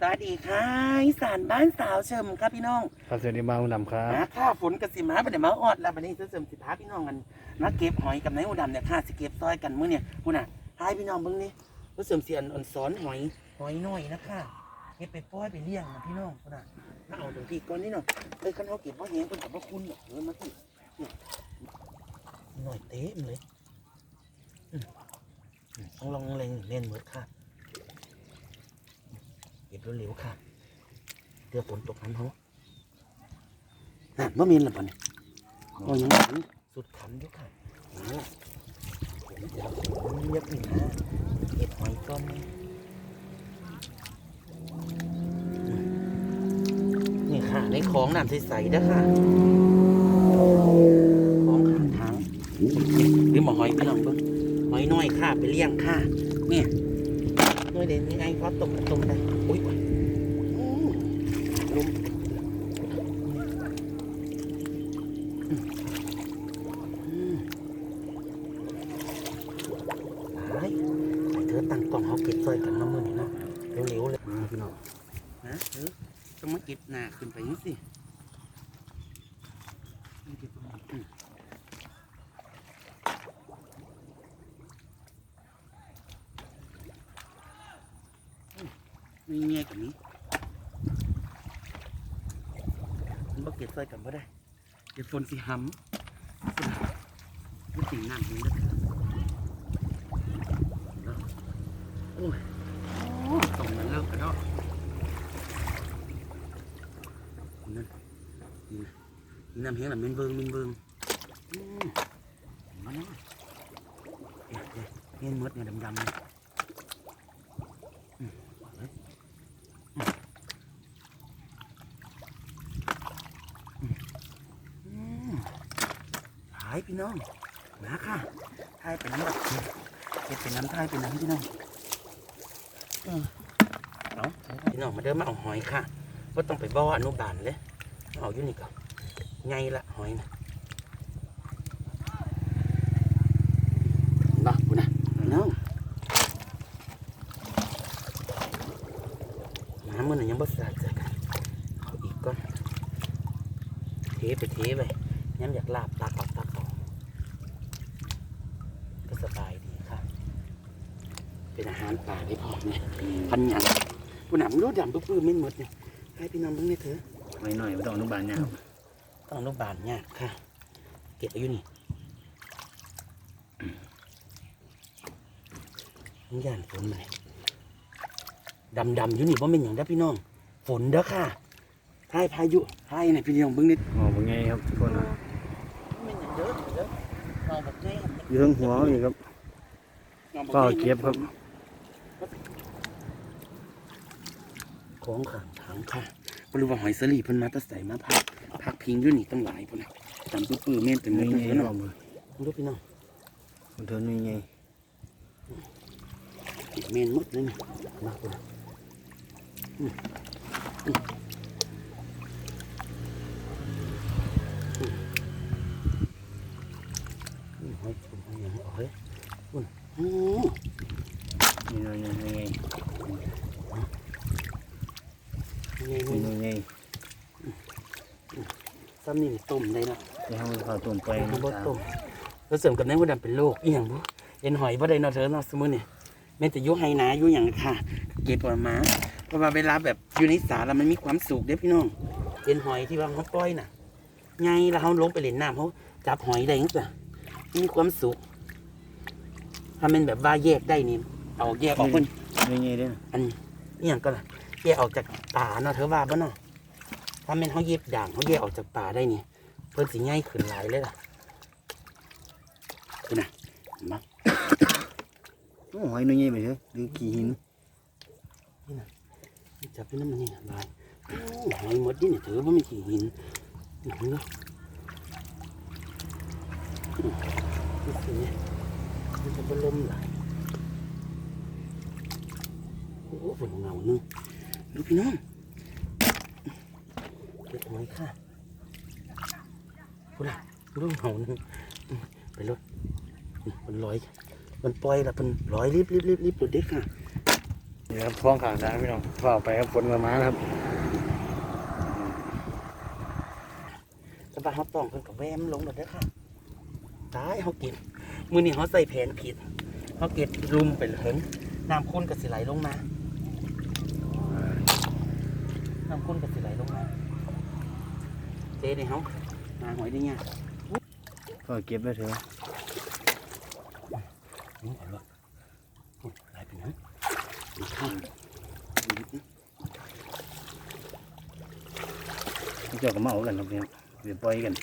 สวัสดีค่ะอีสานบ้านสาวเชิมครับพี่น้องครับสวัสดีมาคุณดำครับนะค่ะฝนกระสิมาบันเดมาออดแล้วบันนี้เสริมสิพาพี่น้องกันมาเก็บหอยกับนายอุดำเนี่ยค่ะสิเก็บซอยกันมื้อเนี่ยคุณน่ะทายพี่น้องเบิ่งนี่เสริมเสียนอ่อนสอนหอยหอยน้อยนะค่ะเก็บไปปล่อยไปเลี้ยงนะพี่น้องคุณน่ะมาเอาตรงที่ก้อนนี้เนาะเอ้ยคันเขาเก็บว่าแหงคนกับว่าคุณเนาะเออมาสิเนี่ยหน่อยเต็มเลยอืมอืมต้องลองเล่นเล่นหมดค่ะเก็บเร็วๆค่ะเดี๋ยวฝนตกน้ำเขานั่นว่ามีนหรือเปล่าเนี่ยโอ้ยังขันสุดขันอยู่ค่ะมาละผมเดี๋ยวผมเรียกนี่นะเก็บหอยก้อนนี้นี่ค่ะ ในของน้ำใสๆนะค่ะ ของข้างทางหรือหมอหอยพี่น้องเบิ้งหอยน้อยค่ะไปเลี้ยงค่ะเนี่ย น้อยเด่นยังไงครับตกตรงได้อุ้ยอืมลมอืมไปไปเธอตั้งกล่องเขาเก็บซอยกันน้ำมือนี่เนาะเร็วๆเลย มาพี่น้อง นะเธอต้องมาเก็บหน้าขึ้นไปนี่สิมาเก็บตรงนี้อืมอืมมีเงี้ยกับนี้มันบ่ เก็บซอยกันบ่ได้ เดี๋ยวฝนสิหำไม่ถึงน้ำนี้นะครับโอ้ยตรงนั้นเลิกกันแล้วนั่นนี่น้ำเฮียงน่ะมินเบิงมินเบิงมมาเนเนี่ยเนี่ยเฮียนมดเนี่ยดำๆเนี่ยอืมเอาเลยอืมอืมหายพี่น้องมาค่ะทายเป็นน้ำแบบเก็บเป็นน้ำทายเป็นน้ำพี่น้องเออเอาพี่น้องมาเดินมาเอาหอยค่ะว่าต้องไปบ่ออนุบาลเลยเอาอยู่นี่ก่อนไงละหอยนะบ้าคุณนะน้องน้ำมันนะยังบ่สะอาดใจกันเอาอีกก่อนเทไปเทไปย้ำอยากลาบตักเอาตักเอาก็ สบายดีค่ะ เป็นอาหารป่าได้พร้อมเนี่ยพันหยังผู้หนำรู้ดำปุ๊บปื้มไม่หมดเนี่ยให้พี่น้องเบิ่งได้เถอะหน่อยหน่อยไม่ต้องอนุบาลเนี่ยครับต้องอนุบาลเนี่ยากค่ะ เก็บไว้อยู่นี่นี่ย่านฝนมาเลยดำดำๆอยู่นี่เพราะเป็นอย่างนี้พี่น้อง ฝนเด้อค่ะให้พายุให้เนี่ยพี่น้องเบิ่งนิดอ๋อเป็นไงครับทุกคนนะเป็นอย่างเด้อเด้อเอาแบบนี้อยู่ทั้งหัวเขาอีกครับอาแบบนี้เปล่าเก็บครับ ของขังถังค่ะบริวารหอยสลีเพิ่นมาแตะใส่มาพักพักพิงอยู่นี่ตั้งหลายพุ่นน่ะจำปื้อปื้อเม่นเป็นมีเม่นไงเพิ่นบอเนาะกมือดูพี่น้องมันเทินมีไงเม่นหมดเลยนี่มาพุ่นน่ะ หอยหยังเอาเฮ้ยพุ่นอือมีหน่อยมีไงนี่มีนี่ไงซ้ำนี่ต้มได้ละเดี๋ยวเขาเข้าต้มไปไปนะบ่ครัต้บมแล้วเสริมกับในหัวดำเป็นโรคอีหยังบ่เอ็นหอยบ่ได้เนาะเธอเนาะสมมุติเนี่ยแม่นแต่อยุไฮนาอยู่หยังค่ะ เก็บออกมาเพราะว่าเวลาแบบอยู่ในสาแล้วมันมีความสุขเด้อพี่น้องเอ็นหอยที่ว่าเขาปล่อยน่ะไงแล้วเขาลงไปเล่นน้ำเขาจับหอยได้จังซี่มีความสุข ถ้ามันแบบว่าแยกได้นี่เอาแยกออกเพิ่นมีไงเด้ออันนี้อย่างก็ล่ะแยกออกจากป่าเนาะเธอว่าบ่เนาะถ้าแม่นเขาเย็บด่างเขาแยกออกจากป่าได้นี่ เพิ่นสิง่ายขึ้นหลายเลยล่ะคือน่ะเห็นบ่โอ้หอยหน่อยไงไปเถอะหรือกี่หินจับเป็นน้ำมันนี่น่ะบายโอ้หอยหมดนี่เนี่ยเธอว่ามันขี้หินนี่เห็นบ่อืมนี่สิเนี่ย มันจะบ่ลมหลายโอ้โหฝนเงาหนึงดูพี่น้องเก็บหอยค่ะพูดละลูกเหาหนึงอืมไปรถนี่มันลอย มันปล่อยละมันลอยรีบรีบรีบรีบรถเด็กค่ะนี่ครับพ้องขางทางพี่น้องฝ่าไปครับฝนมามานะครับสบายเขาต้องเพิ่นกับแวมลงแล้วเด้อค่ะตายเขาเก็บ มือนี้เขาใส่แผนผิดเขาเก็บรุมไปเหลิงน้ำข้นก็สิไหลลงมาน้ำข้นก็สิไหลลงมาเจ๊เนี่ยเขามาหอยได้เนี่ยก็เก็บไว้เถอะนี่ก่อนเลยอุ๊ยไหลไปนะดูข้างเจ้าก็มาเอากันครับพี่น้องเดี๋ยวปล่อยกัน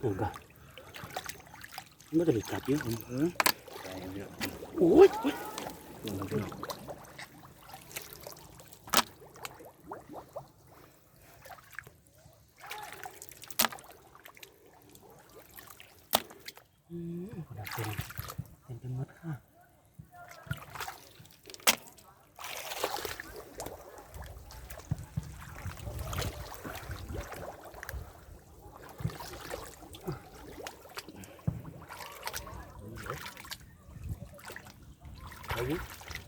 เออก็ไม่ได้จับเยอะผมเออไปครับพี่น้องโอ้ยโอ้ยดูครับพี่น้อง อืมกระดาษเต็มเต็มเป็นมดค่ะเฮ้ย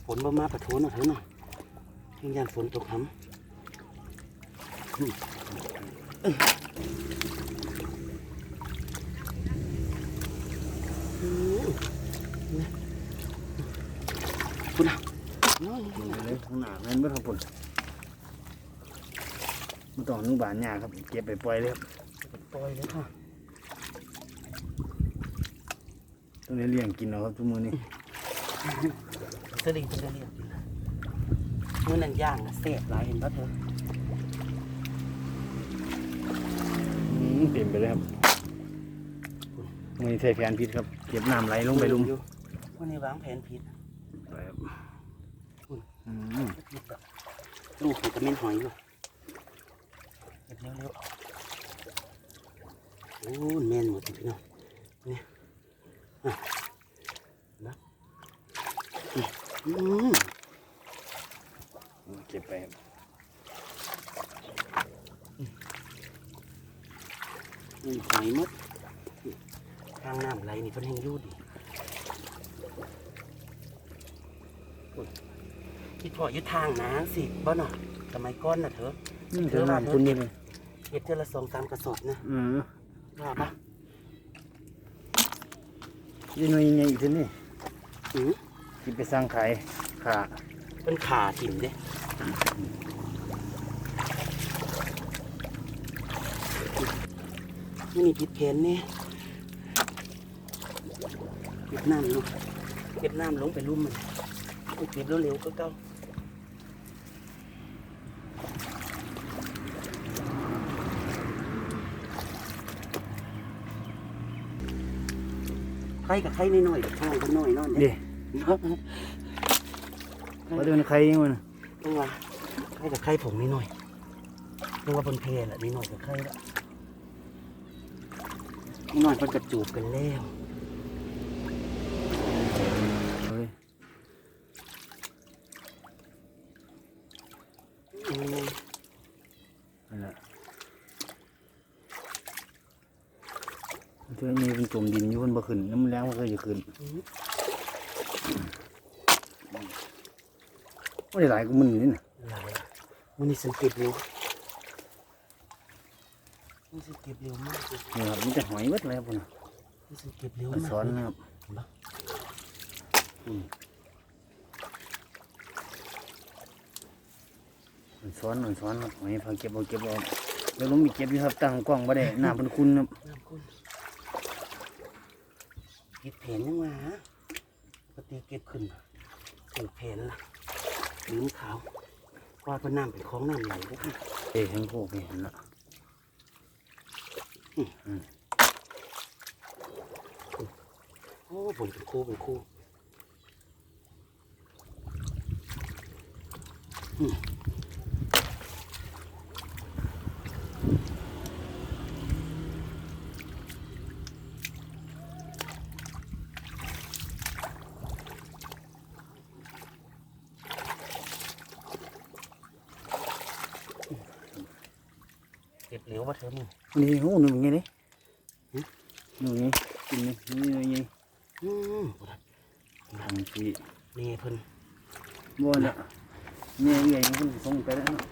ฝนบ่มาประทุนอะเฮ้ยน่ะยังยันฝนตกหำคุณอะดูเลยข้างหน้าแม่นเบ่ครับผมมันต้องอนุบาลยาครับเก็บไปปล่อยเลยครับปล่อยเลยค่ะต้องได้เลี้ยงกินเอาครับทุกมือนี้ สลิงจะเรียกกินนะมื่อนั้นย่างนะเสพหลายเห็นปะเธออืมเต็มไปเลยครับมือใส่แผนพิษครับ เก็บน้ำไหลลงไปลุมอยู่วันนี้วางแผนผิดไปครับอุ้ยอืมผิดแบบลูกของกระเม็นหอยอยู่เก็บเร็วๆโอ้แม่นหมดพี่น้องนี่อะนะอืม เก็บไปครับอืมหอยหมดทางน้ำไหลนี่เพิ่นให้รูดดิโอ้ยคิดพออยู่ทางน้ำสิบ่เนาะสมัยก่อนน่ะเถอะอืมเจอน้ำคุณนี่เลยเก็บเทื่อละสองสามกระสอบนะอืมว่าปะยี่หน่วยใหญ่อีกทีนี่ อือที่ไปสร้างขายขาเป็นขาถิ่มเด้นี่มีพิษเพนเนี่ยเก็บน้ำลงเก็บน้ำลงไปลุ่มมันเอาเก็บเร็วๆก็เก้าไข่กับไข่น้อยๆข้างก็น้อยนอนเดี๋ เด้ยวมาดูในใครยังมันต้องว่าไข่กับไข่ผงนิดหน่อยต้องว่าบนเพลแหละนิดหน่อยกับไข่ละนิดหน่อยมันกระจูบกันแล้วเฮ้ยอืมนั่นแหละเธอมีเป็นจมดินอยู่บนบ่ขึ้นน้ำแรงมันก็จะขึ้น ไม่ได้หลายก็มันนี่นะหลายมันนี่สังเกตเร็วมันสังเกตเร็วมากเลยนี่ครับมันจะหอยเบิดเลยครับพุ่นน่ะมันสังเกตเร็วมันมากสอนเลยนะครับเห็นปะอืมมันสอนมันสอนครับหอยพาเก็บเอาเก็บเอาเดี๋ยวลงมีเก็บอยู่ครับตั้งกล้องบ่ได้น้ำเป็นคุณครับน้ำคุณเก็บแผนยังมาปกติ เก็บขึ้นเก็บแผนล่ะลืมขาวว่าเพน้ำเป็นของน้ำไหลพวกนี้เอ๋ทั้งพวกนี่เห็นละโอ้ผมเป็นคู่เป็นคู่อืม เก็บเหลวว่าเธอมึงนี่โอ้หนึ่งไงนี่หึหนึ่งไงกินนี่นี่นี่อืมทางที่นี่เพิ่นบ่ละเนี่ยใหญ่มันส่งไปแล้วเนาะ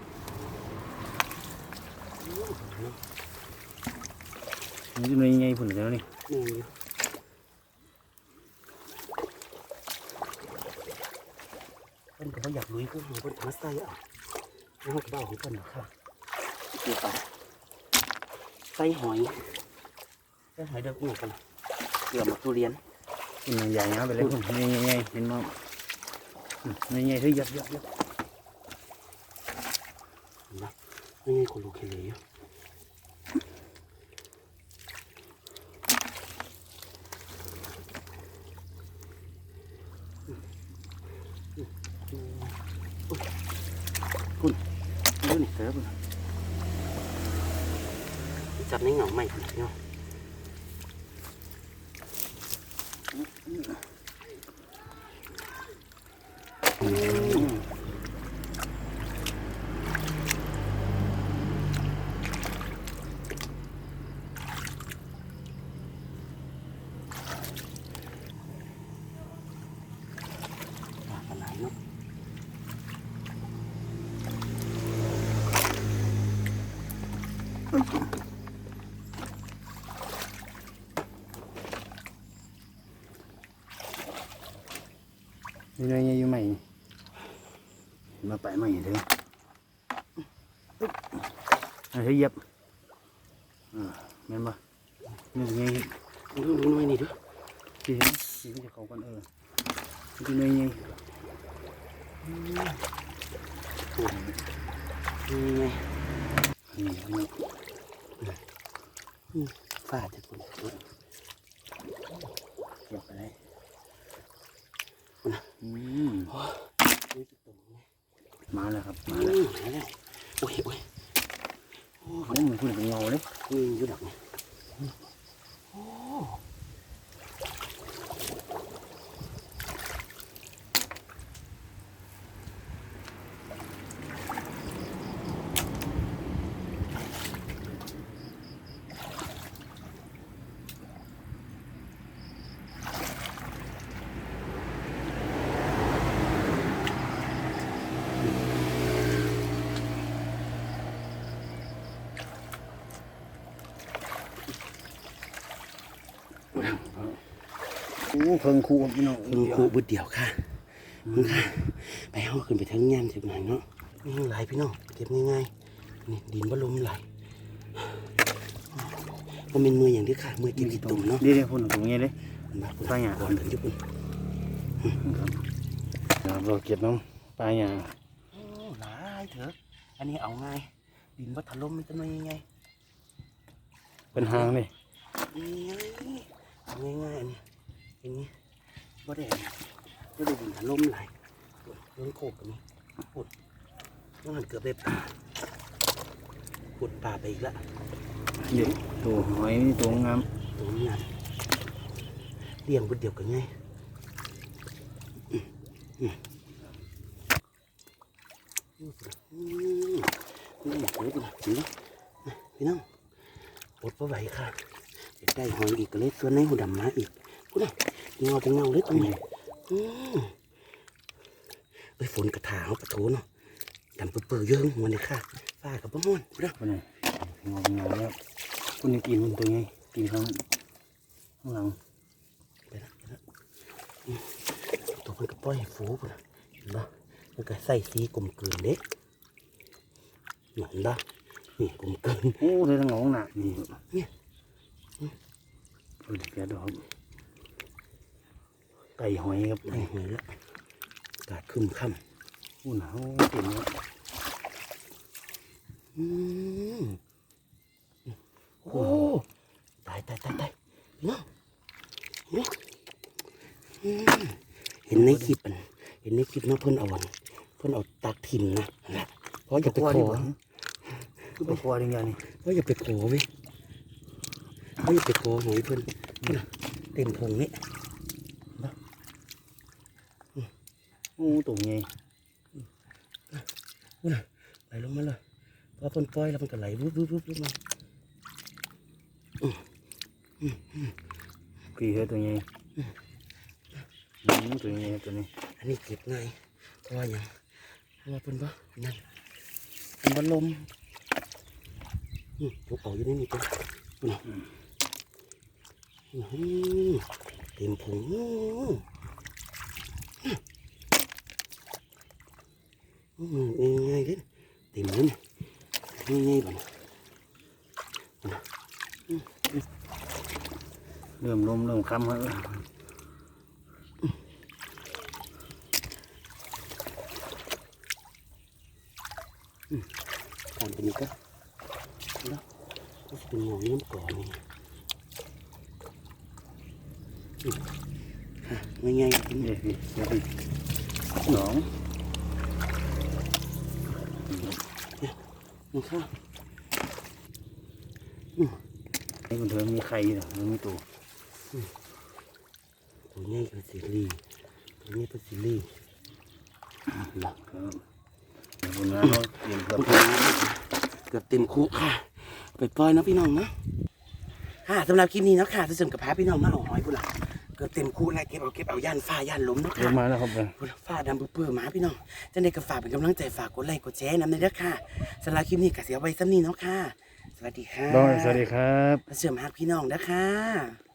นี่อยู่ในใหญ่พุ่นแล้วนี่นี่อยู่เพิ่นก็บ่อยากลุยคือหาเพิ่นมาใส่เอาแล้วก็บ่เอาของเพิ่นหรอกค่ะนี่ไป ใส่หอยใส่หอยเด็กนี่กันเกลือมาทุเรียนพุ่นใหญ่นะไปเลยพุ่นใหญ่ใหญ่เห็นมั้ยใหญ่ใหญ่ที่ยับยับยับนะไม่ใช่คนลูกเคเลยอยู่คุณดูนี่เสือคุณ จับในเหงาใหม่คุณเนาะอืมปลาไหลเนาะ อยู่ในใหญ่อยู่ใหม่มาไปใหม่เด้ออันที่ยับอ่าแม่นบ่นี่ไงดูดูหน่อยนี่ดูที่เห็นที่จะเขากันเอออยู่ในใหญ่นี่ไงนี่นี่ฝ้าจะคุณดูเก็บไปเลยคุณนะอืมดูจุดตร มาแล้วครับอืมาแล้วมไหนแล้วโอ้ยโอ้ยโอ้เหมือนคุณเป็นเงาเลยนี่อยู่ดักนี่โเพิ่งคู่พี่น้องคุณครูบุดเดียวค่ะมึงค่ะไปห้องขึ้นไปทั้งงานสิบหน่อยเนาะนี่หลพี่น้องเก็บง่ายๆนี่ดินบลุมไหลมันเป็นมืออย่างที่ค่ะมือก็บขี้ตุ่มเนาะนี่เลยพุ่นตรงนี้เลยมาคุณไปหยังก่อนถึงญี่ปุ่นครับเราเก็บน้องปลาอย่างโอ้หลายเถอะอันนี้เอาง่ายดินวัถล่มมันจะมายังไงเป็นหางเลยนี่งเอาง่ายอันนี้ อย่างนี้บ่ได้บ่ได้ดินถล่มไหลเรื่องโคกกันนี้ปุดต้องหันเกือบได้ปลาปุดปลาไปอีกละเดี๋ยวตัวหอยนี่ตัวงามตรงนี้นะเลี้ยงบุดเดียวกันไงอืมอืมอืมอืมนี่เดี๋ยวกูนะนี่นะพี่น้องอดพอไหวค่ะเดี๋ยวได้หอยอีกก็เลยส่วนในหูดำมาอีกกูนะ เงาเป็นเงาเลยตรงนี้อืมเอ้ยฝนกระถางกระโถนเนาะดำเปื่อยๆเยอะหัวเลยค่ะฝ้ากับป้าม่อนกูนะคนไหนงอเป็นเงาแล้วคุณนี่กินมันตัวไงกินข้างข้างหลังไปละไปละอืมตัวมันก็ปล่อยให้ฟูกูนะเห็นปะมันก็ใส่สีกลมกลืนเด็กเห็นปะนี่กลมกลืนโอ้เลยทั้งหลงหนักนี่เนี่ยโอ้ยแกดอก ไก่หอยครับไอ้หอยละกาดคึมค่โอ้หนาวเต็มแล้วำอืมโอ้ตายตายตายตายเนาะเนาะอืมเห็นในคลิปอันเห็นในคลิปเนาะเพิ่นเอาวันเพิ่นเอาตักถิ่มนะนั่นแหละเพราะอย่าไปขอคือไปคว้าอย่างนี้เพราะอย่าไปขอเว้ยเพราะอย่าไปขอหอยเพิ่นนี่นะเต็มทงนี่ โอ้ตัวไงไหลลงมาเลยพอเพิ่นปล่อยแล้วมันก็ไหลวุบวุบวุบวุบมากี่เฮ้ยตัวใหญ่ตัวใหญ่ตัวนี้ อันนี้เก็บง่ายเพราะว่าหยังเพราะว่าเป็นบ่นั่นเป็นบ่ลมอืมยกออกอยู่นี่นี่อื้อหือเต็มผง อืมง่ายๆเด้อเต็มเลยนี่ง่ายๆบ่นะเริ่มลมเริ่มค้ำแล้ว ทำเป็ นนี้ก็แล้วก็จะเป็นหงอยน้ำก่อนนี่อืมอะง่ายๆกินเดี๋ยวพี่เดี๋ยวพี่สองนะครับนี่มันเถอะมีไข่อยู่นะมันมีตัวตัวใหญ่ก็สีรีตัวนี้ก็สีรีหลักครับเดี๋ยวคนงานเราเตรียมกับเกือบเต็มคุค่ะ ไปปล่อยเนาะพี่น้องเนาะค่ะสำหรับคลิปนี้เนาะค่ะจะเสริมกับพาพี่น้องมาเอาหอยพุ่นละ เกือบเต็มคุแล้วเก็บเอาเก็บเอาย่านฟ้าย่านลมเนาะลค่ะงมาแล้วครับพุ่นฟ้าดำเปื้อๆหมาพี่น้องจังได้ก็ฝากเป็นกำลังใจฝากกดไลค์กดแชร์นำในเด้อค่ะสำหรับคลิปนี้ก็เสียไว้ซ้ำนี้เนาะค่ะ สวัสดีค่ะบอยสวัสดีครับ มาเสริมฮักพี่น้องนะคะ